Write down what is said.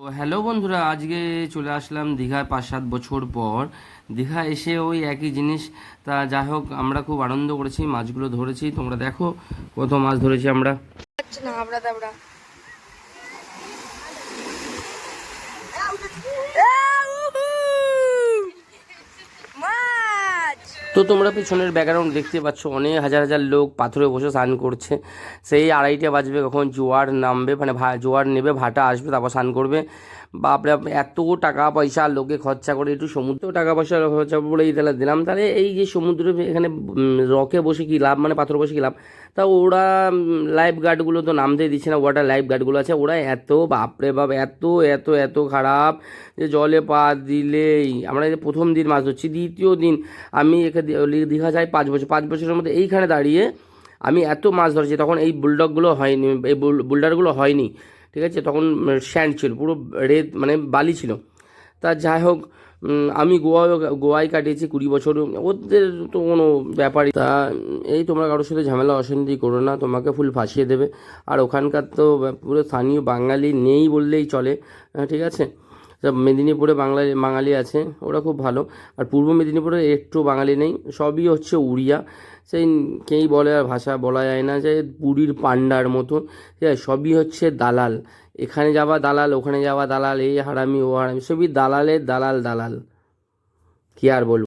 তো হ্যালো বন্ধুরা আজকে চলে আসলাম দীঘায় পাঁচ সাত বছর পর। দীঘা এসে ওই একই জিনিস তা যাই হোক আমরা খুব আনন্দ করেছি মাছগুলো ধরেছি। তোমরা দেখো কত মাছ ধরেছি আমরা। না হাবড়া দাবড়া মাছ তো তোমরা পিছনের ব্যাকগ্রাউন্ড দেখতে পাচ্ছ অনেক হাজার হাজার লোক পাথরে বসে স্নান করছে। সেই আড়াইটা বাজবে কখন জোয়ার নামবে মানে জোয়ার নেবে ভাটা আসবে তারপর স্নান করবে। বাপরে বাপ, এত টাকা পয়সা লোকে খরচা করে একটু সমুদ্র টাকা পয়সা খরচা বলেই তাহলে দিলাম। তাহলে এই যে সমুদ্রে এখানে রকে বসে কি লাভ মানে পাথর বসে কি লাভ? তা ওরা লাইফ গার্ডগুলো তো নামতে দিচ্ছে না ওয়াটার লাইফ গার্ডগুলো আছে। ওরা এত বাপরে বাপ এত এত এত খারাপ যে জলে পা দিলেই। আমরা প্রথম দিন মাছ ধরছি দ্বিতীয় দিন আমি এখানে দীঘা যাই পাঁচ বছর, পাঁচ বছরের মধ্যে এইখানে দাঁড়িয়ে আমি এত মাছ ধরেছি, তখন এই বুলডগগুলো হয়নি, এই বুল- বুলডারগুলো হয়নি, ঠিক আছে? তখন স্যান্ড ছিল, পুরো রেত মানে বালি ছিল। তা যাই হোক আমি গোয়া গোয়ায় কাটিয়েছি কুড়ি বছর, ওদের তো কোনো ব্যাপারই। তা এই তোমরা কারোর সাথে ঝামেলা অশান্তি করো না, তোমাকে ফুল ফাঁসিয়ে দেবে। আর ওখানকার তো পুরো স্থানীয় বাঙালি নেই বললেই চলে ঠিক আছে? মেদিনীপুরে বাংলা বাঙালি আছে, ওরা খুব ভালো। আর পূর্ব মেদিনীপুরে একটু বাঙালি নেই, সবই হচ্ছে উড়িয়া। সেই কেই বলে আর ভাষা বলা যায় না, যে পুরীর পান্ডার মতো। সবই হচ্ছে দালাল। এখানে যাওয়া দালাল, ওখানে যাওয়া দালাল, এই হারামি, ও হারামি, সবই দালালের দালাল দালাল। কি আর বলব?